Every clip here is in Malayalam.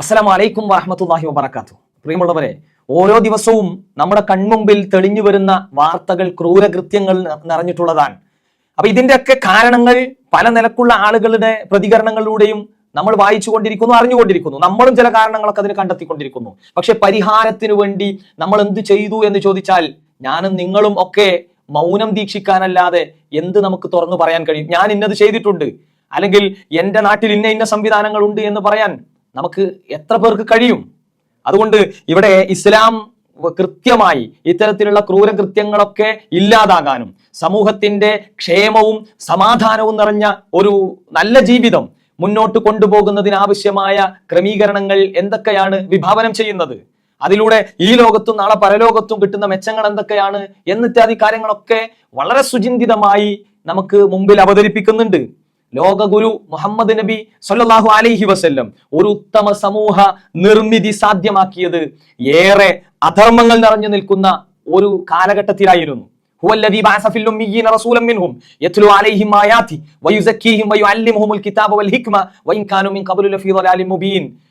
അസ്സലാമു വലൈക്കും വാഹമത്തല്ലാഹി വബർക്കാത്തു പ്രിയമുള്ളവരെ ഓരോ ദിവസവും നമ്മുടെ കൺമുമ്പിൽ തെളിഞ്ഞു വരുന്ന വാർത്തകൾ ക്രൂരകൃത്യങ്ങൾ നിറഞ്ഞിട്ടുള്ളതാണ്. അപ്പൊ ഇതിന്റെയൊക്കെ കാരണങ്ങൾ പല നിലക്കുള്ള ആളുകളുടെ പ്രതികരണങ്ങളിലൂടെയും നമ്മൾ വായിച്ചു കൊണ്ടിരിക്കുന്നു അറിഞ്ഞുകൊണ്ടിരിക്കുന്നു. നമ്മളും ചില കാരണങ്ങളൊക്കെ അതിന് കണ്ടെത്തിക്കൊണ്ടിരിക്കുന്നു. പക്ഷെ പരിഹാരത്തിനു വേണ്ടി നമ്മൾ എന്ത് ചെയ്തു എന്ന് ചോദിച്ചാൽ ഞാനും നിങ്ങളും ഒക്കെ മൗനം ദീക്ഷിക്കാനല്ലാതെ എന്ത് നമുക്ക് തുറന്നു പറയാൻ കഴിയും? ഞാൻ ഇന്നത് ചെയ്തിട്ടുണ്ട്. അല്ലെങ്കിൽ എന്റെ നാട്ടിൽ ഇന്ന ഇന്ന സംവിധാനങ്ങൾ ഉണ്ട് എന്ന് പറയാൻ നമുക്ക് എത്ര പേർക്ക് കഴിയും? അതുകൊണ്ട് ഇവിടെ ഇസ്ലാം കൃത്യമായി ഇത്തരത്തിലുള്ള ക്രൂരകൃത്യങ്ങളൊക്കെ ഇല്ലാതാകാനും സമൂഹത്തിന്റെ ക്ഷേമവും സമാധാനവും നിറഞ്ഞ ഒരു നല്ല ജീവിതം മുന്നോട്ട് കൊണ്ടുപോകുന്നതിനാവശ്യമായ ക്രമീകരണങ്ങൾ എന്തൊക്കെയാണ് വിഭാവനം ചെയ്യുന്നത്? അതിലൂടെ ഈ ലോകത്തും നാളെ പരലോകത്തും കിട്ടുന്ന മെച്ചങ്ങൾ എന്തൊക്കെയാണ് എന്നിത്യാദി കാര്യങ്ങളൊക്കെ വളരെ സുചിന്തിതമായി നമുക്ക് മുമ്പിൽ അവതരിപ്പിക്കുന്നുണ്ട്. ലോകഗുരു മുഹമ്മദ് നബി സൊല്ലാഹു അലൈഹി വസ്ല്ലം ഒരു ഉത്തമ സമൂഹ നിർമ്മിതി സാധ്യമാക്കിയത് ഏറെ അധർമ്മങ്ങൾ നിറഞ്ഞു നിൽക്കുന്ന ഒരു കാലഘട്ടത്തിലായിരുന്നു.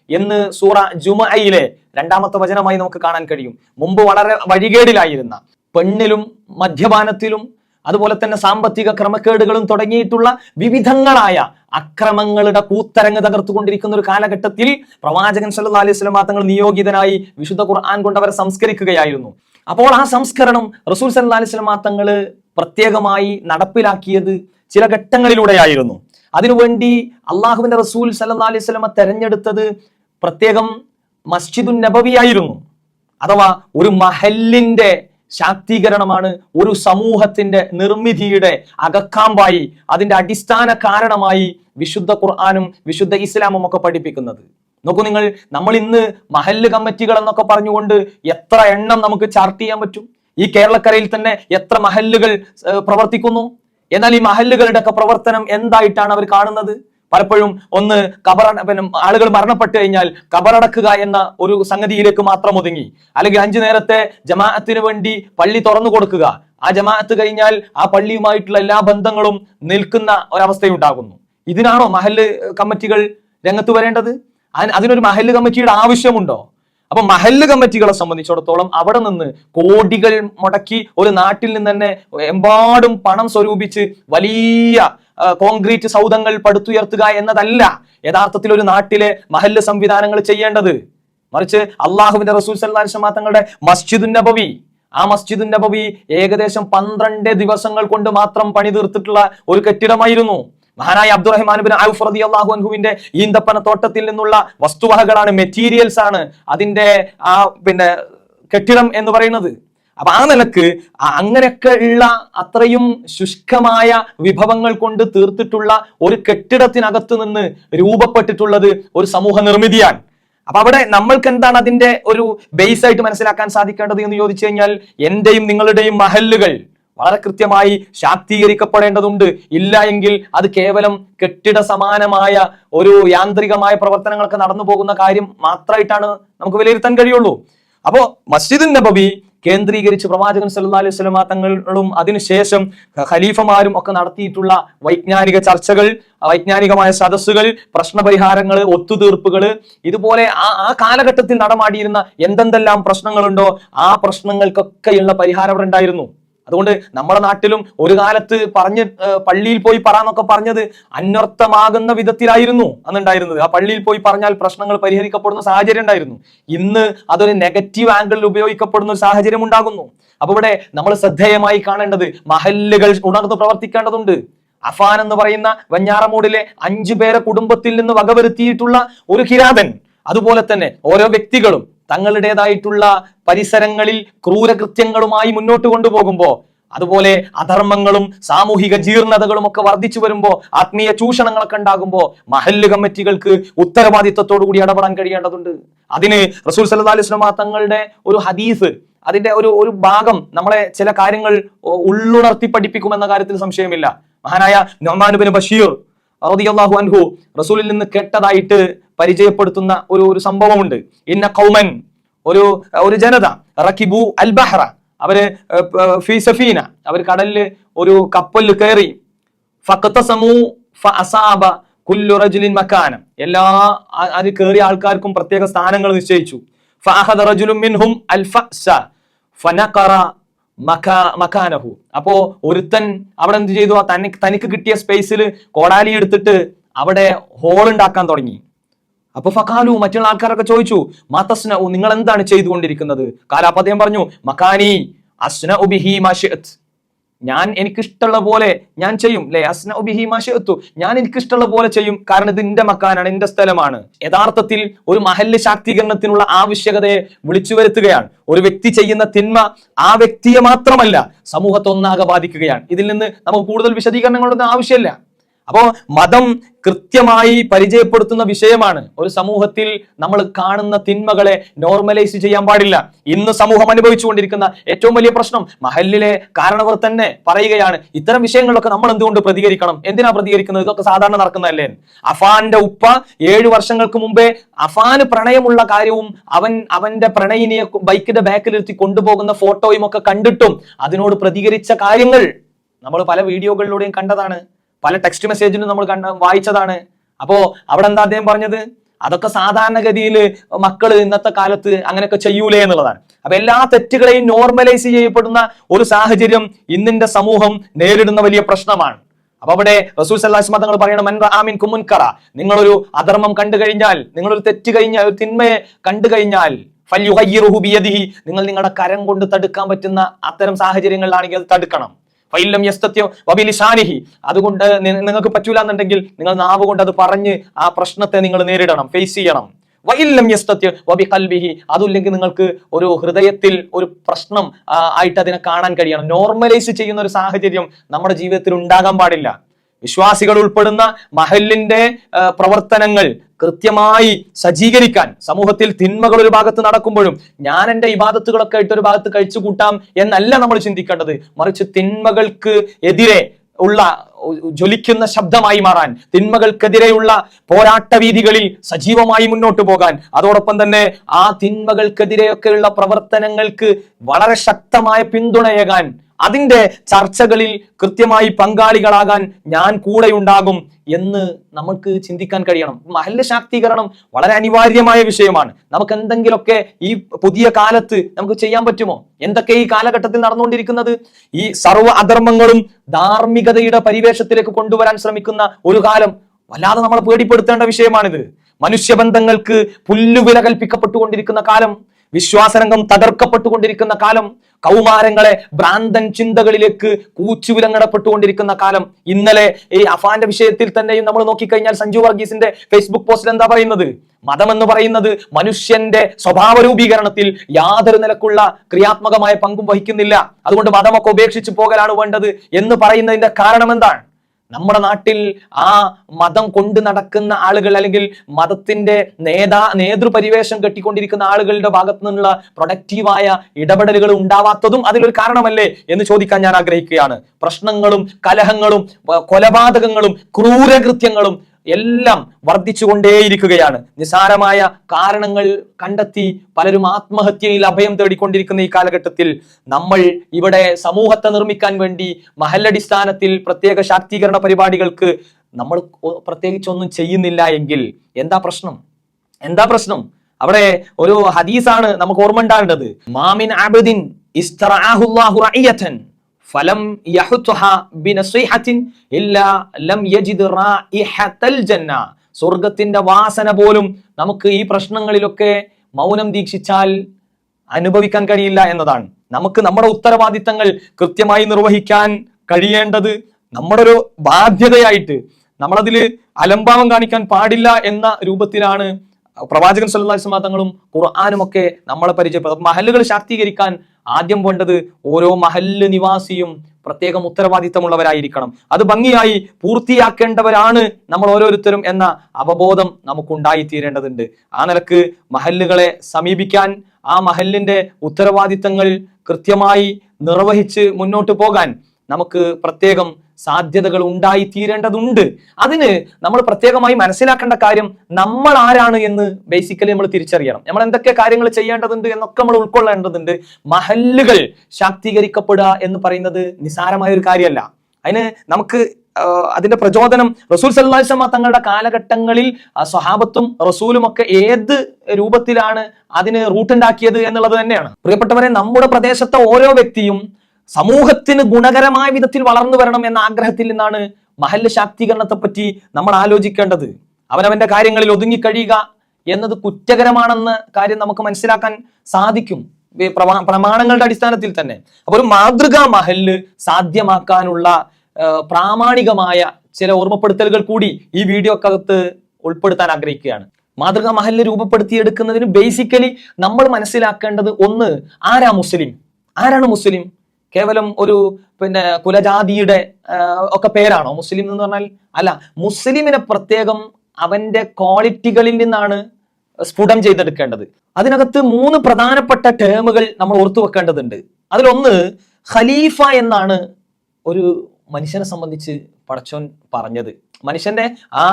എന്ന് സൂറ ജുമയിലെ രണ്ടാമത്തെ വചനമായി നമുക്ക് കാണാൻ കഴിയും. മുമ്പ് വളരെ വഴികേടിലായിരുന്ന പെണ്ണിലും മദ്യപാനത്തിലും അതുപോലെ തന്നെ സാമ്പത്തിക ക്രമക്കേടുകളും തുടങ്ങിയിട്ടുള്ള വിവിധങ്ങളായ അക്രമങ്ങളുടെ കൂത്തരങ്ങ് തകർത്തുകൊണ്ടിരിക്കുന്ന ഒരു കാലഘട്ടത്തിൽ പ്രവാചകൻ സല്ലാ അലൈഹി വസല്ലം തങ്ങൾ നിയോഗിതനായി വിശുദ്ധ ഖുർആൻ കൊണ്ട് അവരെ സംസ്കരിക്കുകയായിരുന്നു. അപ്പോൾ ആ സംസ്കരണം റസൂൽ സല്ലാ അലൈഹി വസല്ലം തങ്ങൾ പ്രത്യേകമായി നടപ്പിലാക്കിയത് ചില ഘട്ടങ്ങളിലൂടെയായിരുന്നു. അതിനുവേണ്ടി അള്ളാഹുവിന്റെ റസൂൽ സല്ലാ അലൈഹി സ്വലമ തെരഞ്ഞെടുത്തത് പ്രത്യേകം മസ്ജിദുൻ നബവിയായിരുന്നു. അഥവാ ഒരു മഹല്ലിന്റെ ശാക്തീകരണമാണ് ഒരു സമൂഹത്തിന്റെ നിർമ്മിതിയുടെ അകക്കാമ്പായി അതിന്റെ അടിസ്ഥാന കാരണമായി വിശുദ്ധ ഖുർആാനും വിശുദ്ധ ഇസ്ലാമും ഒക്കെ പഠിപ്പിക്കുന്നത്. നോക്കൂ നിങ്ങൾ നമ്മൾ ഇന്ന് മഹല്ല് കമ്മിറ്റികൾ എന്നൊക്കെ പറഞ്ഞുകൊണ്ട് എത്ര എണ്ണം നമുക്ക് ചാർട്ട് ചെയ്യാൻ പറ്റും? ഈ കേരളക്കരയിൽ തന്നെ എത്ര മഹല്ലുകൾ പ്രവർത്തിക്കുന്നു? എന്നാൽ ഈ മഹല്ലുകളുടെ ഒക്കെ പ്രവർത്തനം എന്തായിട്ടാണ് അവർ കാണുന്നത്? പലപ്പോഴും ഒന്ന് കബറ പിന്നെ ആളുകൾ മരണപ്പെട്ടു കഴിഞ്ഞാൽ കബറടക്കുക എന്ന ഒരു സംഗതിയിലേക്ക് മാത്രം ഒതുങ്ങി. അല്ലെങ്കിൽ അഞ്ചു നേരത്തെ ജമാഅത്തിന് വേണ്ടി പള്ളി തുറന്നു കൊടുക്കുക. ആ ജമാഅത്ത് കഴിഞ്ഞാൽ ആ പള്ളിയുമായിട്ടുള്ള എല്ലാ ബന്ധങ്ങളും നിൽക്കുന്ന ഒരവസ്ഥയുണ്ടാകുന്നു. ഇതിനാണോ മഹല്ല് കമ്മിറ്റികൾ രംഗത്ത് വരേണ്ടത്? അതിനൊരു മഹല്ല് കമ്മിറ്റിയുടെ ആവശ്യമുണ്ടോ? അപ്പൊ മഹല്ല് കമ്മിറ്റികളെ സംബന്ധിച്ചിടത്തോളം അവിടെ നിന്ന് കോടികൾ മുടക്കി ഒരു നാട്ടിൽ നിന്ന് തന്നെ എമ്പാടും പണം സ്വരൂപിച്ച് വലിയ കോൺക്രീറ്റ് സൗധങ്ങൾ പടുത്തുയർത്തുക എന്നതല്ല യഥാർത്ഥത്തിൽ ഒരു നാട്ടിലെ മഹല്ല് സംവിധാനങ്ങൾ ചെയ്യേണ്ടത്. മറിച്ച് അള്ളാഹുവിന്റെ റസൂൽ സല്ലാ തങ്ങളുടെ മസ്ജിദുൻ നബവി. ആ മസ്ജിദുൻ നബവി ഏകദേശം പന്ത്രണ്ട് ദിവസങ്ങൾ കൊണ്ട് മാത്രം പണി തീർത്തിട്ടുള്ള ഒരു കെട്ടിടമായിരുന്നു. മഹാനായ അബ്ദുറഹ്മാൻ ബിൻ ഔഫ് റളിയല്ലാഹു അൻഹുവിന്റെ ഈന്തപ്പന തോട്ടത്തിൽ നിന്നുള്ള വസ്തുവകകളാണ് മെറ്റീരിയൽസ് ആണ് അതിന്റെ ആ പിന്നെ കെട്ടിടം എന്ന് പറയുന്നത്. അപ്പൊ ആ നിലയ്ക്ക് അങ്ങനെയൊക്കെ ഉള്ള അത്രയും ശുഷ്കമായ വിഭവങ്ങൾ കൊണ്ട് തീർത്തിട്ടുള്ള ഒരു കെട്ടിടത്തിനകത്ത് നിന്ന് രൂപപ്പെട്ടിട്ടുള്ളത് ഒരു സമൂഹ നിർമ്മിതിയാണ്. അപ്പൊ അവിടെ നമ്മൾക്ക് എന്താണ് അതിന്റെ ഒരു ബേസ് ആയിട്ട് മനസ്സിലാക്കാൻ സാധിക്കേണ്ടത് എന്ന് ചോദിച്ചു കഴിഞ്ഞാൽ എന്റെയും നിങ്ങളുടെയും മഹല്ലുകൾ വളരെ കൃത്യമായി ശാക്തീകരിക്കപ്പെടേണ്ടതുണ്ട്. ഇല്ല എങ്കിൽ അത് കേവലം കെട്ടിട സമാനമായ ഒരു യാന്ത്രികമായ പ്രവർത്തനങ്ങളൊക്കെ നടന്നു പോകുന്ന കാര്യം മാത്രമായിട്ടാണ് നമുക്ക് വിലയിരുത്താൻ കഴിയുള്ളൂ. അപ്പോ മസ്ജിദ് നബവി കേന്ദ്രീകരിച്ച് പ്രവാചകൻ സല്ലാ അലൈഹി സ്വലമ തങ്ങളും അതിനുശേഷം ഖലീഫമാരും ഒക്കെ നടത്തിയിട്ടുള്ള വൈജ്ഞാനിക ചർച്ചകൾ വൈജ്ഞാനികമായ സദസ്സുകൾ പ്രശ്നപരിഹാരങ്ങൾ ഒത്തുതീർപ്പുകൾ ഇതുപോലെ ആ ആ കാലഘട്ടത്തിൽ നടമാടിയിരുന്ന എന്തെന്തെല്ലാം പ്രശ്നങ്ങളുണ്ടോ ആ പ്രശ്നങ്ങൾക്കൊക്കെയുള്ള പരിഹാരം അവിടെ ഉണ്ടായിരുന്നു. അതുകൊണ്ട് നമ്മുടെ നാട്ടിലും ഒരു കാലത്ത് പറഞ്ഞ് പള്ളിയിൽ പോയി പറയാന്നൊക്കെ പറഞ്ഞത് അന്വർത്ഥമാകുന്ന വിധത്തിലായിരുന്നു അന്നുണ്ടായിരുന്നത്. ആ പള്ളിയിൽ പോയി പറഞ്ഞാൽ പ്രശ്നങ്ങൾ പരിഹരിക്കപ്പെടുന്ന സാഹചര്യം ഉണ്ടായിരുന്നു. ഇന്ന് അതൊരു നെഗറ്റീവ് ആംഗിളിൽ ഉപയോഗിക്കപ്പെടുന്ന ഒരു സാഹചര്യം ഉണ്ടാകുന്നു. അപ്പൊ ഇവിടെ നമ്മൾ ശ്രദ്ധേയമായി കാണേണ്ടത് മഹല്ലുകൾ ഉണർന്ന് പ്രവർത്തിക്കേണ്ടതുണ്ട്. അഫാൻ എന്ന് പറയുന്ന വഞ്ഞാറമൂടിലെ അഞ്ചു പേരെ കുടുംബത്തിൽ നിന്ന് വകവരുത്തിയിട്ടുള്ള ഒരു കിരാതൻ അതുപോലെ തന്നെ ഓരോ വ്യക്തികളും തങ്ങളുടേതായിട്ടുള്ള പരിസരങ്ങളിൽ ക്രൂരകൃത്യങ്ങളുമായി മുന്നോട്ട് കൊണ്ടുപോകുമ്പോൾ അതുപോലെ അധർമ്മങ്ങളും സാമൂഹിക ജീർണതകളും ഒക്കെ വർദ്ധിച്ചു വരുമ്പോൾ ആത്മീയ ചൂഷണങ്ങളൊക്കെ ഉണ്ടാകുമ്പോൾ മഹല്ല് കമ്മിറ്റികൾക്ക് ഉത്തരവാദിത്വത്തോടു കൂടി ഇടപെടാൻ കഴിയേണ്ടതുണ്ട്. അതിന് റസൂൽ സല്ലല്ലാഹു അലൈഹി വസല്ലമ തങ്ങളുടെ ഒരു ഹദീസ് അതിന്റെ ഒരു ഒരു ഭാഗം നമ്മളെ ചില കാര്യങ്ങൾ ഉള്ളുണർത്തി പഠിപ്പിക്കുമെന്ന കാര്യത്തിൽ സംശയമില്ല. മഹാനായ നൊമാനുബിൻ ബഷീർ റളിയല്ലാഹു അൻഹു റസൂലിൽ നിന്ന് കേട്ടതായിട്ട് പരിചയപ്പെടുത്തുന്ന ഒരു ഒരു സംഭവമുണ്ട്. ഇന്ന കൗമൻ ഒരു ഒരു ജനത റക്കിബു അൽ ബഹ്റ അവർ ഏർ, ഏർ, സഫീന അവർ കടലിൽ ഒരു കപ്പലിൽ കയറി ഫഖ്തസമു ഫഅസാബ കുല്ലു റജുലിൻ മക്കാനം എല്ലാ അത് കയറിയ ആൾക്കാർക്കും പ്രത്യേക സ്ഥാനങ്ങൾ നിശ്ചയിച്ചു. ഫഅഖദ റജുലുൻ മിൻഹും അൽ ഫഅസ ഫനഖറ മക്കാ- മക്കാനഹു അപ്പോ ഒരുത്തൻ അവിടെ എന്ത് ചെയ്തു? തനിക്ക് തനിക്ക് കിട്ടിയ സ്പേസിൽ കോടാലി എടുത്തിട്ട് അവിടെ ഹോൾ ഉണ്ടാക്കാൻ തുടങ്ങി. അപ്പൊ ഫഖാലു മറ്റുള്ള ആൾക്കാരൊക്കെ ചോദിച്ചു മാതസ്ന നിങ്ങൾ എന്താണ് ചെയ്തുകൊണ്ടിരിക്കുന്നത് കാലാപദ്യം പറഞ്ഞു മക്കാനി അസ്ന ഉബിഹി മാഷിഅത്ത്. ഞാൻ എനിക്കിഷ്ടമുള്ള പോലെ ഞാൻ ചെയ്യും. അല്ലെ അസ്ന ഉബിഹി മാഷിഅത്തു ഞാൻ എനിക്കിഷ്ടമുള്ള പോലെ ചെയ്യും. കാരണം ഇത് എന്റെ മക്കാനാണ് എന്റെ സ്ഥലമാണ്. യഥാർത്ഥത്തിൽ ഒരു മഹല്ല് ശാക്തീകരണത്തിനുള്ള ആവശ്യകതയെ വിളിച്ചു വരുത്തുകയാണ്. ഒരു വ്യക്തി ചെയ്യുന്ന തിന്മ ആ വ്യക്തിയെ മാത്രമല്ല സമൂഹത്തെ ഒന്നാകെ ബാധിക്കുകയാണ്. ഇതിൽ നിന്ന് നമുക്ക് കൂടുതൽ വിശദീകരണങ്ങളൊന്നും ആവശ്യമില്ല. അപ്പോ മതം കൃത്യമായി പരിചയപ്പെടുത്തുന്ന വിഷയമാണ്. ഒരു സമൂഹത്തിൽ നമ്മൾ കാണുന്ന തിന്മകളെ നോർമലൈസ് ചെയ്യാൻ പാടില്ല. ഇന്ന് സമൂഹം അനുഭവിച്ചുകൊണ്ടിരിക്കുന്ന ഏറ്റവും വലിയ പ്രശ്നം മഹലിലെ കാരണവർ തന്നെ പറയുകയാണ് ഇത്തരം വിഷയങ്ങളൊക്കെ നമ്മൾ എന്തുകൊണ്ട് പ്രതികരിക്കണം? എന്തിനാ പ്രതികരിക്കുന്നത്? ഇതൊക്കെ സാധാരണ നടക്കുന്നതല്ലേ? അഫാന്റെ ഉപ്പ ഏഴു വർഷങ്ങൾക്ക് മുമ്പേ അഫാന് പ്രണയമുള്ള കാര്യവും അവൻ അവന്റെ പ്രണയിനിയെ ബൈക്കിന്റെ ബാക്കിലിരുത്തി കൊണ്ടുപോകുന്ന ഫോട്ടോയും ഒക്കെ കണ്ടിട്ടും അതിനോട് പ്രതികരിച്ച കാര്യങ്ങൾ നമ്മൾ പല വീഡിയോകളിലൂടെയും കണ്ടതാണ്. പല ടെക്സ്റ്റ് മെസ്സേജിനും നമ്മൾ കണ്ട വായിച്ചതാണ്. അപ്പോ അവിടെ എന്താ അദ്ദേഹം പറഞ്ഞത്? അതൊക്കെ സാധാരണഗതിയിൽ മക്കൾ ഇന്നത്തെ കാലത്ത് അങ്ങനെയൊക്കെ ചെയ്യൂലേ എന്നുള്ളതാണ്. അപ്പൊ എല്ലാ തെറ്റുകളെയും നോർമലൈസ് ചെയ്യപ്പെടുന്ന ഒരു സാഹചര്യം ഇന്നിന്റെ സമൂഹം നേരിടുന്ന വലിയ പ്രശ്നമാണ്. അപ്പൊ അവിടെ റസൂൽ സല്ലാസ്മ തങ്ങൾ പറയണം "മൻ റആ കുമുൻകറ മുൻകറ. നിങ്ങളൊരു അധർമ്മം കണ്ടു കഴിഞ്ഞാൽ നിങ്ങളൊരു തെറ്റ് കഴിഞ്ഞാൽ ഒരു തിന്മയെ കണ്ടു കഴിഞ്ഞാൽ ഫല്യുഗയ്യിറുഹു ബിയദിഹി നിങ്ങൾ നിങ്ങളുടെ കരം കൊണ്ട് തടുക്കാൻ പറ്റുന്ന അത്തരം സാഹചര്യങ്ങളിലാണെങ്കിൽ അത് തടുക്കണം. ഫൈലം യസ്തത്യോ അതുകൊണ്ട് നിങ്ങൾക്ക് പറ്റൂല എന്നുണ്ടെങ്കിൽ നിങ്ങൾ നാവ് കൊണ്ട് അത് പറഞ്ഞ് ആ പ്രശ്നത്തെ നിങ്ങൾ നേരിടണം ഫേസ് ചെയ്യണം. വൈല്ലം യസ്തത്യ വബി കൽബിഹി നിങ്ങൾക്ക് ഒരു ഹൃദയത്തിൽ ഒരു പ്രശ്നം ആയിട്ട് അതിനെ കാണാൻ കഴിയണം. നോർമലൈസ് ചെയ്യുന്ന ഒരു സാഹചര്യം നമ്മുടെ ജീവിതത്തിൽ ഉണ്ടാകാൻ പാടില്ല. വിശ്വാസികൾ ഉൾപ്പെടുന്ന മഹലിന്റെ പ്രവർത്തനങ്ങൾ കൃത്യമായി സജ്ജീകരിക്കാൻ സമൂഹത്തിൽ തിന്മകൾ ഒരു ഭാഗത്ത് നടക്കുമ്പോഴും ഞാൻ എന്റെ ഇബാദത്തുകളൊക്കെ ആയിട്ട് ഒരു ഭാഗത്ത് കഴിച്ചു കൂട്ടാം എന്നല്ല നമ്മൾ ചിന്തിക്കേണ്ടത്. മറിച്ച് തിന്മകൾക്ക് എതിരെ ഉള്ള ജ്വലിക്കുന്ന ശബ്ദമായി മാറാൻ തിന്മകൾക്കെതിരെയുള്ള പോരാട്ട വീതികളിൽ സജീവമായി മുന്നോട്ട് പോകാൻ അതോടൊപ്പം തന്നെ ആ തിന്മകൾക്കെതിരെയൊക്കെയുള്ള പ്രവർത്തനങ്ങൾക്ക് വളരെ ശക്തമായ പിന്തുണയേകാൻ അതിന്റെ ചർച്ചകളിൽ കൃത്യമായി പങ്കാളികളാകാൻ ഞാൻ കൂടെയുണ്ടാകും എന്ന് നമുക്ക് ചിന്തിക്കാൻ കഴിയണം. മഹല്ല ശാക്തീകരണം വളരെ അനിവാര്യമായ വിഷയമാണ്. നമുക്ക് എന്തെങ്കിലുമൊക്കെ ഈ പുതിയ കാലത്ത് നമുക്ക് ചെയ്യാൻ പറ്റുമോ? എന്തൊക്കെ ഈ കാലഘട്ടത്തിൽ നടന്നുകൊണ്ടിരിക്കുന്നത്? ഈ സർവ അധർമ്മങ്ങളും ധാർമ്മികതയുടെ പരിവേഷത്തിലേക്ക് കൊണ്ടുവരാൻ ശ്രമിക്കുന്ന ഒരു കാലം വല്ലാതെ നമ്മളെ പേടിപ്പെടുത്തേണ്ട വിഷയമാണിത്. മനുഷ്യബന്ധങ്ങൾക്ക് പുല്ലുവില കൽപ്പിക്കപ്പെട്ടുകൊണ്ടിരിക്കുന്ന കാലം വിശ്വാസരംഗം തകർക്കപ്പെട്ടുകൊണ്ടിരിക്കുന്ന കാലം കൗമാരങ്ങളെ ഭ്രാന്തൻ ചിന്തകളിലേക്ക് കൂച്ചുവിലങ്ങടപ്പെട്ടുകൊണ്ടിരിക്കുന്ന കാലം. ഇന്നലെ ഈ അഫാന്റെ വിഷയത്തിൽ തന്നെയും നമ്മൾ നോക്കിക്കഴിഞ്ഞാൽ സഞ്ജു വർഗീസിന്റെ ഫേസ്ബുക്ക് പോസ്റ്റിൽ എന്താ പറയുന്നത്? മതം എന്ന് പറയുന്നത് മനുഷ്യന്റെ സ്വഭാവ രൂപീകരണത്തിൽ യാതൊരു നിലക്കുള്ള ക്രിയാത്മകമായ പങ്കും വഹിക്കുന്നില്ല. അതുകൊണ്ട് മതമൊക്കെ ഉപേക്ഷിച്ച് പോകലാണ് വേണ്ടത് എന്ന് പറയുന്നതിന്റെ കാരണം എന്താണ്? നമ്മുടെ നാട്ടിൽ ആ മതം കൊണ്ട് നടക്കുന്ന ആളുകൾ അല്ലെങ്കിൽ മതത്തിന്റെ നേതാ നേതൃപരിവേഷം കെട്ടിക്കൊണ്ടിരിക്കുന്ന ആളുകളുടെ ഭാഗത്തു നിന്നുള്ള പ്രൊഡക്റ്റീവായ ഇടപെടലുകൾ ഉണ്ടാവാത്തതും അതിലൊരു കാരണമല്ലേ എന്ന് ചോദിക്കാൻ ഞാൻ ആഗ്രഹിക്കുകയാണ്. പ്രശ്നങ്ങളും കലഹങ്ങളും കൊലപാതകങ്ങളും ക്രൂരകൃത്യങ്ങളും എല്ലാം വർദ്ധിച്ചുകൊണ്ടേയിരിക്കുകയാണ്. നിസാരമായ കാരണങ്ങൾ കണ്ടെത്തി പലരും ആത്മഹത്യയിൽ അഭയം തേടിക്കൊണ്ടിരിക്കുന്ന ഈ കാലഘട്ടത്തിൽ നമ്മൾ ഇവിടെ സമൂഹത്തെ നിർമ്മിക്കാൻ വേണ്ടി മഹലടിസ്ഥാനത്തിൽ പ്രത്യേക ശാക്തീകരണ പരിപാടികൾക്ക് നമ്മൾ പ്രത്യേകിച്ചൊന്നും ചെയ്യുന്നില്ല എങ്കിൽ എന്താ പ്രശ്നം? എന്താ പ്രശ്നം? അവിടെ ഒരു ഹദീസാണ് നമുക്ക് ഓർമ്മ ഉണ്ടാകേണ്ടത്. മാമിൻ റഅയതൻ ഫലം സ്വർഗത്തിന്റെ വാസന പോലും നമുക്ക് ഈ പ്രശ്നങ്ങളിലൊക്കെ മൗനം ദീക്ഷിച്ചാൽ അനുഭവിക്കാൻ കഴിയില്ല എന്നതാണ്. നമുക്ക് നമ്മുടെ ഉത്തരവാദിത്തങ്ങൾ കൃത്യമായി നിർവഹിക്കാൻ കഴിയേണ്ടത് നമ്മുടെ ഒരു ബാധ്യതയായിട്ട് നമ്മളതിൽ അലംഭാവം കാണിക്കാൻ പാടില്ല എന്ന രൂപത്തിലാണ് പ്രവാചകൻ സല്ലാസ്മാ തങ്ങളും ഖുർആാനും ഒക്കെ നമ്മളെ പരിചയപ്പെടുന്നത് മഹലുകൾ ശാക്തീകരിക്കാൻ ആദ്യം വേണ്ടത് ഓരോ മഹല്ല് നിവാസിയും പ്രത്യേകം ഉത്തരവാദിത്തമുള്ളവരായിരിക്കണം. അത് ഭംഗിയായി പൂർത്തിയാക്കേണ്ടവരാണ് നമ്മൾ ഓരോരുത്തരും എന്ന അവബോധം നമുക്കുണ്ടായിത്തീരേണ്ടതുണ്ട്. ആ നിലയ്ക്ക് മഹല്ലുകളെ സമീപിക്കാൻ ആ മഹല്ലിന്റെ ഉത്തരവാദിത്തങ്ങൾ കൃത്യമായി നിർവഹിച്ച് മുന്നോട്ട് പോകാൻ നമുക്ക് പ്രത്യേകം സാധ്യതകൾ ഉണ്ടായി തീരേണ്ടതുണ്ട്. അതിന് നമ്മൾ പ്രത്യേകമായി മനസ്സിലാക്കേണ്ട കാര്യം നമ്മൾ ആരാണ് എന്ന് ബേസിക്കലി നമ്മൾ തിരിച്ചറിയണം. നമ്മൾ എന്തൊക്കെ കാര്യങ്ങൾ ചെയ്യേണ്ടതുണ്ട് എന്നൊക്കെ നമ്മൾ ഉൾക്കൊള്ളേണ്ടതുണ്ട്. മഹല്ലുകൾ ശാക്തീകരിക്കപ്പെടുക എന്ന് പറയുന്നത് നിസാരമായ ഒരു കാര്യമല്ല. അതിന് നമുക്ക് അതിന്റെ പ്രചോദനം റസൂൽ സല്ലാസ്മ തങ്ങളുടെ കാലഘട്ടങ്ങളിൽ സ്വഹാബത്തും റസൂലും ഒക്കെ ഏത് രൂപത്തിലാണ് അതിന് റൂട്ടുണ്ടാക്കിയത് എന്നുള്ളത് തന്നെയാണ്. പ്രിയപ്പെട്ടവരെ നമ്മുടെ പ്രദേശത്തെ ഓരോ വ്യക്തിയും സമൂഹത്തിന് ഗുണകരമായ വിധത്തിൽ വളർന്നു വരണം എന്ന ആഗ്രഹത്തിൽ നിന്നാണ് മഹല്ല് ശാക്തീകരണത്തെ പറ്റി നമ്മൾ ആലോചിക്കേണ്ടത്. അവനവന്റെ കാര്യങ്ങളിൽ ഒതുങ്ങിക്കഴിയുക എന്നത് കുറ്റകരമാണെന്ന കാര്യം നമുക്ക് മനസ്സിലാക്കാൻ സാധിക്കും. പ്രമാണങ്ങളുടെ അടിസ്ഥാനത്തിൽ തന്നെ. അപ്പൊ ഒരു മാതൃകാ മഹല്ല് സാധ്യമാക്കാനുള്ള പ്രാമാണികമായ ചില ഓർമ്മപ്പെടുത്തലുകൾ കൂടി ഈ വീഡിയോക്കകത്ത് ഉൾപ്പെടുത്താൻ ആഗ്രഹിക്കുകയാണ്. മാതൃകാ മഹല്ല് രൂപപ്പെടുത്തിയെടുക്കുന്നതിന് ബേസിക്കലി നമ്മൾ മനസ്സിലാക്കേണ്ടത് ഒന്ന് ആരാ മുസ്ലിം? ആരാണ് മുസ്ലിം? കേവലം ഒരു പിന്നെ കുലജാതിയുടെ ഒക്കെ പേരാണോ? മുസ്ലിം എന്ന് പറഞ്ഞാൽ അല്ല മുസ്ലിമിനെ പ്രത്യേകം അവന്റെ ക്വാളിറ്റികളിൽ നിന്നാണ് സ്ഫുടം ചെയ്തെടുക്കേണ്ടത്. അതിനകത്ത് മൂന്ന് പ്രധാനപ്പെട്ട ടേമുകൾ നമ്മൾ ഓർത്തു വെക്കേണ്ടതുണ്ട്. അതിലൊന്ന് ഖലീഫ എന്നാണ് ഒരു മനുഷ്യനെ സംബന്ധിച്ച് പടച്ചോൻ പറഞ്ഞത്. മനുഷ്യന്റെ ആ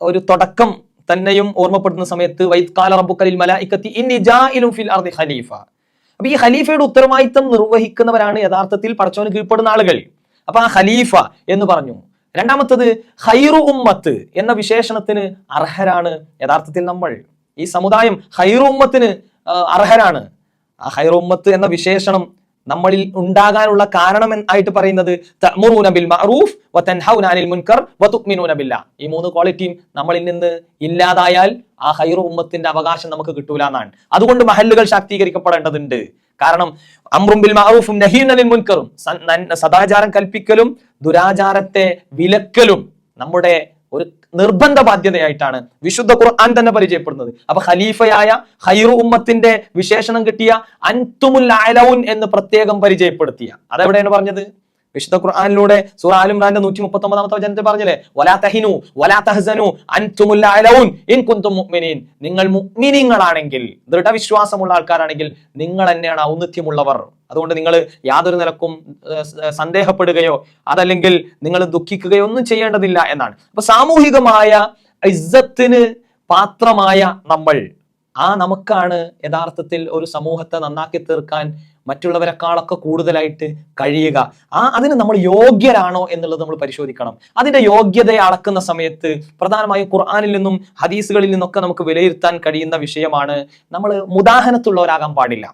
ഒരു തുടക്കം തന്നെയും ഓർമ്മപ്പെടുന്ന സമയത്ത് വൈദ്കാല റബ്ബുക്കലിൽ മല ഇന്നി ഇൻ ഫിൽ അർദി ഖലീഫ. അപ്പൊ ഈ ഖലീഫയുടെ ഉത്തരവാദിത്തം നിർവഹിക്കുന്നവരാണ് യഥാർത്ഥത്തിൽ പടച്ചോന് കീഴ്പ്പെടുന്ന ആളുകൾ. അപ്പൊ ആ ഖലീഫ എന്ന് പറഞ്ഞു. രണ്ടാമത്തത് ഹൈറു ഉമ്മത്ത് എന്ന വിശേഷണത്തിന് അർഹരാണ് യഥാർത്ഥത്തിൽ നമ്മൾ. ഈ സമുദായം ഹൈറു ഉമ്മത്തിന് അർഹരാണ്. ആ ഹൈറു ഉമ്മത്ത് എന്ന വിശേഷണം നമ്മളിൽ ഉണ്ടാകാനുള്ള കാരണം ആയിട്ട് പറയുന്നത് ബിൽ മഅറൂഫ് അനിൽ മുൻകർ ഈ മൂന്ന് ക്വാളിറ്റിയും നമ്മളിൽ നിന്ന് ഇല്ലാതായാൽ ആ ഹൈറു ഉമ്മത്തിന്റെ അവകാശം നമുക്ക് കിട്ടൂല എന്നാണ്. അതുകൊണ്ട് മഹല്ലുകൾ ശാക്തീകരിക്കപ്പെടേണ്ടതുണ്ട്. കാരണം അമ്രും ബിൽ മഅറൂഫും മുൻകറും സദാചാരം കൽപ്പിക്കലും ദുരാചാരത്തെ വിലക്കലും നമ്മുടെ ഒരു നിർബന്ധ ബാധ്യതയായിട്ടാണ് വിശുദ്ധ ഖുർആൻ തന്നെ പരിചയപ്പെടുന്നത്. അപ്പൊ ഖലീഫയായ ഹൈറു ഉമ്മത്തിന്റെ വിശേഷണം കിട്ടിയ അൻതുമുൽ അലൗൻ എന്ന് പ്രത്യേകം പരിചയപ്പെടുത്തിയ. അതെവിടെയാണ് പറഞ്ഞത്? വിശുദ്ധ ഖുർആനിലൂടെ സൂറ ആലിമ്രാന്റെ നൂറ്റി മുപ്പത്തി ഒമ്പതാമത്തെ വചനത്തിൽ പറഞ്ഞില്ലേ? വലാ തഹിനു വലാ തഹസനു അൻതുമുൽ ആലൗൻ ഇൻ കുന്തും മുഅ്മിനീൻ. നിങ്ങൾ മുഅ്മിനീങ്ങളാണെങ്കിൽ ദൃഢവിശ്വാസമുള്ള ആൾക്കാരാണെങ്കിൽ നിങ്ങൾ തന്നെയാണ് ഔന്നത്യമുള്ളവർ. അതുകൊണ്ട് നിങ്ങൾ യാതൊരു നിലക്കും സന്ദേഹപ്പെടുകയോ അതല്ലെങ്കിൽ നിങ്ങൾ ദുഃഖിക്കുകയോ ഒന്നും ചെയ്യേണ്ടതില്ല എന്നാണ്. അപ്പൊ സാമൂഹികമായ ഇസ്സത്തിന് പാത്രമായ നമ്മൾ ആ നമുക്കാണ് യഥാർത്ഥത്തിൽ ഒരു സമൂഹത്തെ നന്നാക്കി തീർക്കാൻ മറ്റുള്ളവരെക്കാളൊക്കെ കൂടുതലായിട്ട് കഴിയുക. ആ അതിന് നമ്മൾ യോഗ്യരാണോ എന്നുള്ളത് നമ്മൾ പരിശോധിക്കണം. അതിന്റെ യോഗ്യതയെ അളക്കുന്ന സമയത്ത് പ്രധാനമായും ഖുർആാനിൽ നിന്നും ഹദീസുകളിൽ നിന്നൊക്കെ നമുക്ക് വിലയിരുത്താൻ കഴിയുന്ന വിഷയമാണ് നമ്മൾ മുദാഹനത്തുള്ളവരാകാൻ പാടില്ല.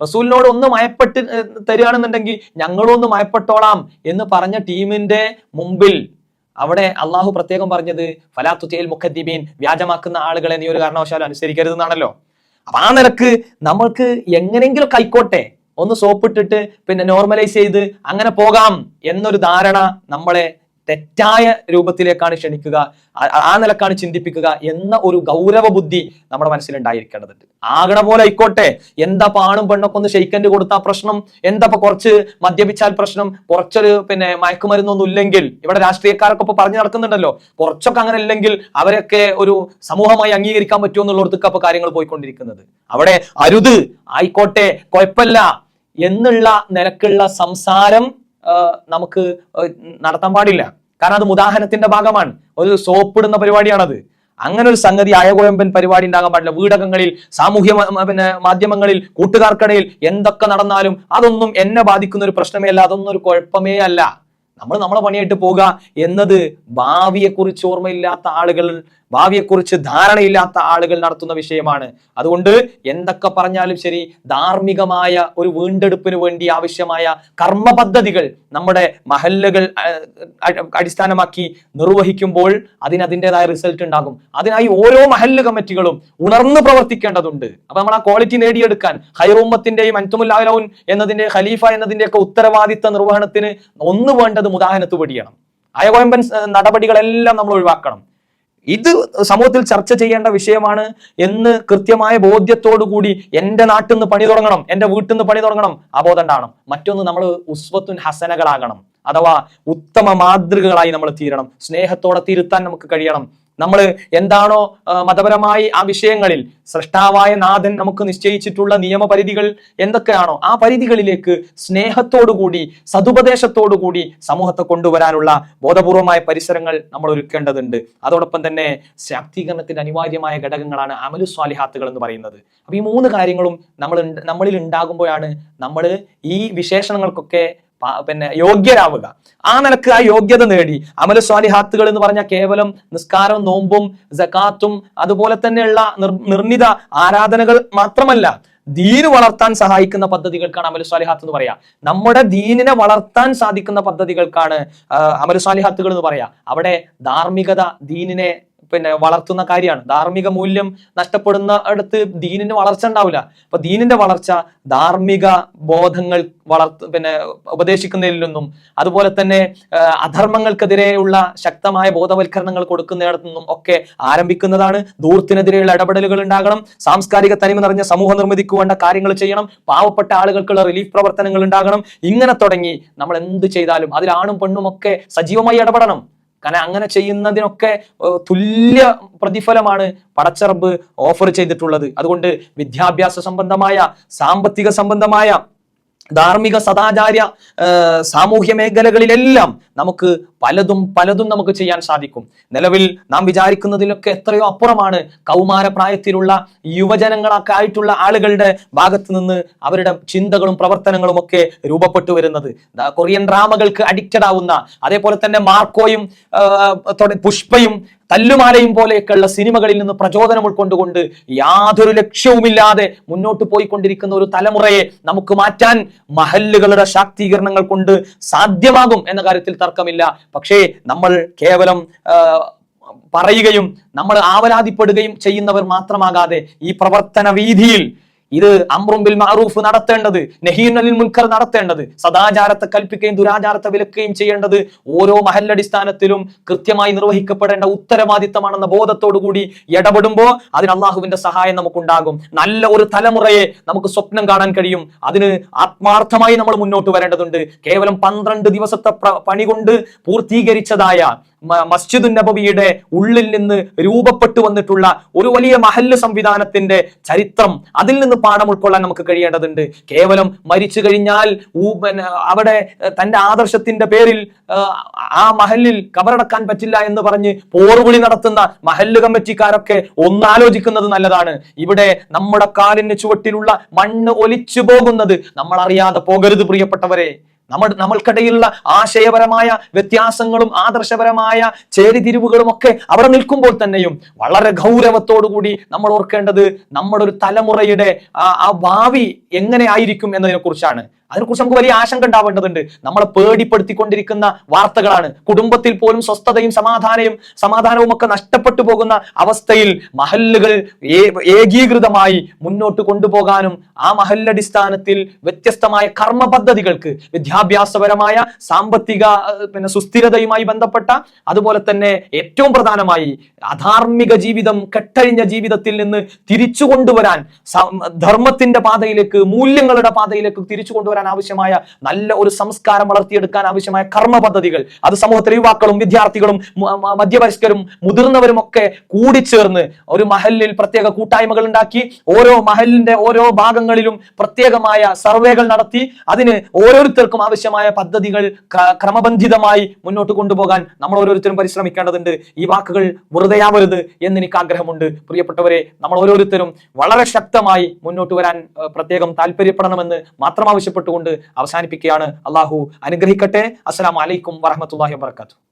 റസൂലിനോട് ഒന്ന് മയപ്പെട്ട് തരികയാണെന്നുണ്ടെങ്കിൽ ഞങ്ങളും ഒന്ന് മയപ്പെട്ടോളാം എന്ന് പറഞ്ഞ ടീമിന്റെ മുമ്പിൽ അവിടെ അള്ളാഹു പ്രത്യേകം പറഞ്ഞത് ഫലാത്തുൽ മുഖദ്ദീബീൻ വ്യാജമാക്കുന്ന ആളുകളെ നീ ഒരു കാരണവശാലും അനുസരിക്കരുതെന്നാണല്ലോ. അപ്പൊ ആ നിലയ്ക്ക് നമ്മൾക്ക് എങ്ങനെങ്കിലും കൈക്കോട്ടെ ഒന്ന് സോപ്പിട്ടിട്ട് പിന്നെ നോർമലൈസ് ചെയ്ത് അങ്ങനെ പോകാം എന്നൊരു ധാരണ നമ്മളെ തെറ്റായ രൂപത്തിലേക്കാണ് ക്ഷണിക്കുക ആ- നിലക്കാണ് ചിന്തിപ്പിക്കുക എന്ന ഒരു ഗൗരവ ബുദ്ധി നമ്മുടെ മനസ്സിലുണ്ടായിരിക്കേണ്ടതുണ്ട്. ആകണ പോലെ ആയിക്കോട്ടെ എന്താ പാണും പെണ്ണൊക്കെ ഒന്ന് ഷെയ്ക്കൻഡ് കൊടുത്താൽ പ്രശ്നം? എന്താ കുറച്ച് മദ്യപിച്ചാൽ പ്രശ്നം? കുറച്ചൊരു പിന്നെ മയക്കുമരുന്നൊന്നും ഇല്ലെങ്കിൽ ഇവിടെ രാഷ്ട്രീയക്കാരൊക്കെ ഇപ്പൊ പറഞ്ഞു നടക്കുന്നുണ്ടല്ലോ കുറച്ചൊക്കെ അങ്ങനെ ഇല്ലെങ്കിൽ അവരൊക്കെ ഒരു സമൂഹമായി അംഗീകരിക്കാൻ പറ്റുമോ എന്നുള്ളിടത്തൊക്കെ അപ്പൊ കാര്യങ്ങൾ പോയിക്കൊണ്ടിരിക്കുന്നത്. അവിടെ അരുത് ആയിക്കോട്ടെ കുഴപ്പമില്ല. എന്നുള്ള നിലക്കുള്ള സംസാരം നമുക്ക് നടത്താൻ പാടില്ല. കാരണം അത് ഉദാഹരണത്തിന്റെ ഭാഗമാണ്. ഒരു സോപ്പിടുന്ന പരിപാടിയാണത്. അങ്ങനെ ഒരു സംഗതി അയകോയമ്പൻ പരിപാടി ഉണ്ടാകാൻ പാടില്ല. വീടകങ്ങളിൽ സാമൂഹ്യ പിന്നെ മാധ്യമങ്ങളിൽ കൂട്ടുകാർക്കിടയിൽ എന്തൊക്കെ നടന്നാലും അതൊന്നും എന്നെ ബാധിക്കുന്ന ഒരു പ്രശ്നമേ അല്ല. അതൊന്നും ഒരു കുഴപ്പമേ അല്ല. നമ്മൾ നമ്മളെ പണിയായിട്ട് പോകുക എന്നത് ഭാവിയെക്കുറിച്ച് ഓർമ്മയില്ലാത്ത ആളുകൾ ഭാവിയെക്കുറിച്ച് ധാരണയില്ലാത്ത ആളുകൾ നടത്തുന്ന വിഷയമാണ്. അതുകൊണ്ട് എന്തൊക്കെ പറഞ്ഞാലും ശരി ധാർമ്മികമായ ഒരു വീണ്ടെടുപ്പിന് വേണ്ടി ആവശ്യമായ കർമ്മ പദ്ധതികൾ നമ്മുടെ മഹല്ലുകൾ അടിസ്ഥാനമാക്കി നിർവഹിക്കുമ്പോൾ അതിന് അതിന്റെതായ റിസൾട്ട് ഉണ്ടാകും. അതിനായി ഓരോ മഹല്ല് കമ്മിറ്റികളും ഉണർന്നു പ്രവർത്തിക്കേണ്ടതുണ്ട്. അപ്പൊ നമ്മൾ ആ ക്വാളിറ്റി നേടിയെടുക്കാൻ ഹൈറൂമത്തിന്റെയും അൻതുമുല്ലാലൗൻ എന്നതിന്റെ ഖലീഫ എന്നതിന്റെ ഒക്കെ ഉത്തരവാദിത്ത നിർവഹണത്തിന് ഒന്ന് വേണ്ടത് മുദാഹനത്ത് പഠിക്കണം അയകോയമ്പൻ നടപടികളെല്ലാം നമ്മൾ ഒഴിവാക്കണം. ഇത് സമൂഹത്തിൽ ചർച്ച ചെയ്യേണ്ട വിഷയമാണ് എന്ന് കൃത്യമായ ബോധ്യത്തോടു കൂടി എന്റെ നാട്ടിൽ നിന്ന് പണി തുടങ്ങണം എന്റെ വീട്ടിൽ നിന്ന് പണി തുടങ്ങണം ആ ബോധം മറ്റൊന്ന് നമ്മൾ ഉസ്വത്തുൻ ഹസനകളാകണം അഥവാ ഉത്തമ മാതൃകകളായി നമ്മൾ തീരണം. സ്നേഹത്തോടെ തിരുത്താൻ നമുക്ക് കഴിയണം. നമ്മൾ എന്താണോ മതപരമായി ആ വിഷയങ്ങളിൽ സൃഷ്ടാവായ നാഥൻ നമുക്ക് നിശ്ചയിച്ചിട്ടുള്ള നിയമപരിധികൾ എന്തൊക്കെയാണോ ആ പരിധികളിലേക്ക് സ്നേഹത്തോടുകൂടി സതുപദേശത്തോടുകൂടി സമൂഹത്തെ കൊണ്ടുവരാനുള്ള ബോധപൂർവമായ പരിസരങ്ങൾ നമ്മൾ ഒരുക്കേണ്ടതുണ്ട്. അതോടൊപ്പം തന്നെ ശാക്തീകരണത്തിന്റെ അനിവാര്യമായ ഘടകങ്ങളാണ് അമലു സ്വാലിഹാത്തുകൾ എന്ന് പറയുന്നത്. അപ്പൊ ഈ മൂന്ന് കാര്യങ്ങളും നമ്മൾ നമ്മളിൽ ഉണ്ടാകുമ്പോഴാണ് നമ്മൾ ഈ വിശേഷണങ്ങൾക്കൊക്കെ പിന്നെ യോഗ്യരാവുക. ആ നിലയ്ക്ക് ആ യോഗ്യത നേടി. അമല സ്വാലിഹാത്തുകൾ എന്ന് പറഞ്ഞാൽ കേവലം നിസ്കാരവും നോമ്പും ജക്കാത്തും അതുപോലെ തന്നെയുള്ള നിർ- നിർണിത ആരാധനകൾ മാത്രമല്ല ദീന് വളർത്താൻ സഹായിക്കുന്ന പദ്ധതികൾക്കാണ് അമല സ്വാലിഹാത്ത് എന്ന് പറയാ. നമ്മുടെ ദീനിനെ വളർത്താൻ സാധിക്കുന്ന പദ്ധതികൾക്കാണ് അമലു സ്വാലിഹാത്തുകൾ എന്ന് പറയാ. അവിടെ ധാർമ്മികത ദീനിനെ പിന്നെ വളർത്തുന്ന കാര്യമാണ്. ധാർമ്മിക മൂല്യം നഷ്ടപ്പെടുന്ന അടുത്ത് ദീനിന് വളർച്ച ഉണ്ടാവില്ല. അപ്പൊ ദീനിന്റെ വളർച്ച ധാർമ്മിക ബോധങ്ങൾ വളർത്ത് പിന്നെ ഉപദേശിക്കുന്നതിൽ നിന്നും അതുപോലെ തന്നെ അധർമ്മങ്ങൾക്കെതിരെയുള്ള ശക്തമായ ബോധവൽക്കരണങ്ങൾ കൊടുക്കുന്നിടത്തു നിന്നും ഒക്കെ ആരംഭിക്കുന്നതാണ്. ദൂർത്തിനെതിരെയുള്ള ഇടപെടലുകൾ ഉണ്ടാകണം. സാംസ്കാരിക തനിമ നിറഞ്ഞ സമൂഹ നിർമ്മിതിക്ക് വേണ്ട കാര്യങ്ങൾ ചെയ്യണം. പാവപ്പെട്ട ആളുകൾക്കുള്ള റിലീഫ് പ്രവർത്തനങ്ങൾ ഉണ്ടാകണം. ഇങ്ങനെ തുടങ്ങി നമ്മൾ എന്ത് ചെയ്താലും അതിൽ ആണും പെണ്ണും ഒക്കെ സജീവമായി ഇടപെടണം. കാരണം അങ്ങനെ ചെയ്യുന്നതിനൊക്കെ തുല്യ പ്രതിഫലമാണ് പടച്ചറബ് ഓഫർ ചെയ്തിട്ടുള്ളത്. അതുകൊണ്ട് വിദ്യാഭ്യാസ സംബന്ധമായ സാമ്പത്തിക സംബന്ധമായ ധാർമ്മിക സദാചാര ഏഹ്, സാമൂഹ്യ മേഖലകളിലെല്ലാം നമുക്ക് പലതും പലതും നമുക്ക് ചെയ്യാൻ സാധിക്കും. നിലവിൽ നാം വിചാരിക്കുന്നതിലൊക്കെ എത്രയോ അപ്പുറമാണ് കൗമാര പ്രായത്തിലുള്ള യുവജനങ്ങളൊക്കെ ആയിട്ടുള്ള ആളുകളുടെ ഭാഗത്ത് നിന്ന് അവരുടെ ചിന്തകളും പ്രവർത്തനങ്ങളും ഒക്കെ രൂപപ്പെട്ടു വരുന്നത്. കൊറിയൻ ഡ്രാമകൾക്ക് അഡിക്റ്റഡ് ആവുന്ന അതേപോലെ തന്നെ മാർക്കോയും പുഷ്പയും തല്ലുമാലയും പോലെയൊക്കെയുള്ള സിനിമകളിൽ നിന്ന് പ്രചോദനം ഉൾക്കൊണ്ടുകൊണ്ട് യാതൊരു ലക്ഷ്യവുമില്ലാതെ മുന്നോട്ട് പോയിക്കൊണ്ടിരിക്കുന്ന ഒരു തലമുറയെ നമുക്ക് മാറ്റാൻ മഹല്ലുകളുടെ ശാക്തീകരണങ്ങൾ കൊണ്ട് സാധ്യമാകും എന്ന കാര്യത്തിൽ തർക്കമില്ല. പക്ഷേ നമ്മൾ കേവലം പറയുകയും നമ്മൾ ആവലാതിപ്പെടുകയും ചെയ്യുന്നവർ മാത്രമാകാതെ ഈ പ്രവർത്തന വീതിയിൽ ഇത് അമ്രുംബിൽ മാറൂഫ് നടത്തേണ്ടത് നഹീനലിൽ മുൻകർ നടത്തേണ്ടത് സദാചാരത്തെ കൽപ്പിക്കുകയും ദുരാചാരത്തെ വിലക്കുകയും ചെയ്യേണ്ടത് ഓരോ മഹല്ലടിസ്ഥാനത്തിലും കൃത്യമായി നിർവഹിക്കപ്പെടേണ്ട ഉത്തരവാദിത്തമാണെന്ന ബോധത്തോടു കൂടി ഇടപെടുമ്പോൾ അതിന് അള്ളാഹുവിന്റെ സഹായം നമുക്കുണ്ടാകും. നല്ല ഒരു തലമുറയെ നമുക്ക് സ്വപ്നം കാണാൻ കഴിയും. അതിന് ആത്മാർത്ഥമായി നമ്മൾ മുന്നോട്ട് വരേണ്ടതുണ്ട്. കേവലം പന്ത്രണ്ട് ദിവസത്തെ പണി കൊണ്ട് പൂർത്തീകരിച്ചതായ മ- മസ്ജിദുൻ നബവിയുടെ ഉള്ളിൽ നിന്ന് രൂപപ്പെട്ടു വന്നിട്ടുള്ള ഒരു വലിയ മഹല്ല് സംവിധാനത്തിന്റെ ചരിത്രം അതിൽ നിന്ന് പാഠം ഉൾക്കൊള്ളാൻ നമുക്ക് കഴിയേണ്ടതുണ്ട്. കേവലം മരിച്ചു കഴിഞ്ഞാൽ അവിടെ തന്റെ ആദർശത്തിന്റെ പേരിൽ ആ മഹലിൽ കബറടക്കാൻ പറ്റില്ല എന്ന് പറഞ്ഞ് പോർവിളി നടത്തുന്ന മഹല്ല് കമ്മിറ്റിക്കാരൊക്കെ ഒന്നാലോചിക്കുന്നത് നല്ലതാണ്. ഇവിടെ നമ്മുടെ കാലിന് ചുവട്ടിലുള്ള മണ്ണ് ഒലിച്ചു പോകുന്നത് നമ്മൾ അറിയാതെ പോകരുത് പ്രിയപ്പെട്ടവരെ. നമ്മൾ നമ്മൾക്കിടയിലുള്ള ആശയപരമായ വ്യത്യാസങ്ങളും ആദർശപരമായ ചേരിതിരിവുകളും ഒക്കെ അവിടെ നിൽക്കുമ്പോൾ തന്നെയും വളരെ ഗൗരവത്തോടുകൂടി നമ്മൾ ഓർക്കേണ്ടത് നമ്മുടെ ഒരു തലമുറയുടെ ആ ഭാവി എങ്ങനെ ആയിരിക്കും എന്നതിനെ കുറിച്ചാണ് അതിനെക്കുറിച്ച് നമുക്ക് വലിയ ആശങ്ക ഉണ്ടാവേണ്ടതുണ്ട്. നമ്മളെ പേടിപ്പെടുത്തിക്കൊണ്ടിരിക്കുന്ന വാർത്തകളാണ്. കുടുംബത്തിൽ പോലും സ്വസ്ഥതയും സമാധാനവും സമാധാനവും ഒക്കെ നഷ്ടപ്പെട്ടു പോകുന്ന അവസ്ഥയിൽ മഹല്ലുകൾ ഏകീകൃതമായി മുന്നോട്ട് കൊണ്ടുപോകാനും ആ മഹല്ലടിസ്ഥാനത്തിൽ വ്യത്യസ്തമായ കർമ്മ പദ്ധതികൾക്ക് വിദ്യാഭ്യാസപരമായ സാമ്പത്തിക പിന്നെ സുസ്ഥിരതയുമായി ബന്ധപ്പെട്ട അതുപോലെ തന്നെ ഏറ്റവും പ്രധാനമായി അധാർമിക ജീവിതം കെട്ടഴിഞ്ഞ ജീവിതത്തിൽ നിന്ന് തിരിച്ചു കൊണ്ടുവരാൻ ധർമ്മത്തിന്റെ പാതയിലേക്ക് മൂല്യങ്ങളുടെ പാതയിലേക്ക് തിരിച്ചു ആവശ്യമായ നല്ല ഒരു സംസ്കാരം വളർത്തിയെടുക്കാൻ ആവശ്യമായ കർമ്മ പദ്ധതികൾ അത് സമൂഹത്തിലെ യുവാക്കളും വിദ്യാർത്ഥികളും മധ്യപരിഷ്കരും മുതിർന്നവരും ഒക്കെ കൂടിച്ചേർന്ന് ഒരു മഹലിൽ പ്രത്യേക കൂട്ടായ്മകൾ ഉണ്ടാക്കി ഓരോ മഹലിന്റെ ഓരോ ഭാഗങ്ങളിലും പ്രത്യേകമായ സർവേകൾ നടത്തി അതിന് ഓരോരുത്തർക്കും ആവശ്യമായ പദ്ധതികൾ ക്ര- ക്രമബന്ധിതമായി മുന്നോട്ട് കൊണ്ടുപോകാൻ നമ്മൾ ഓരോരുത്തരും പരിശ്രമിക്കേണ്ടതുണ്ട്. ഈ വാക്കുകൾ വെറുതെയാവരുത് എന്ന് എനിക്ക് ആഗ്രഹമുണ്ട്. പ്രിയപ്പെട്ടവരെ നമ്മൾ ഓരോരുത്തരും വളരെ ശക്തമായി മുന്നോട്ട് വരാൻ പ്രത്യേകം താല്പര്യപ്പെടണമെന്ന് മാത്രം ആവശ്യപ്പെട്ടുകൊണ്ട് അവസാനിപ്പിക്കുകയാണ്. അള്ളാഹു അനുഗ്രഹിക്കട്ടെ. അസ്സലാമു വലൈക്കും വറഹമത്തല്ലാഹി വാബർക്കാത്തു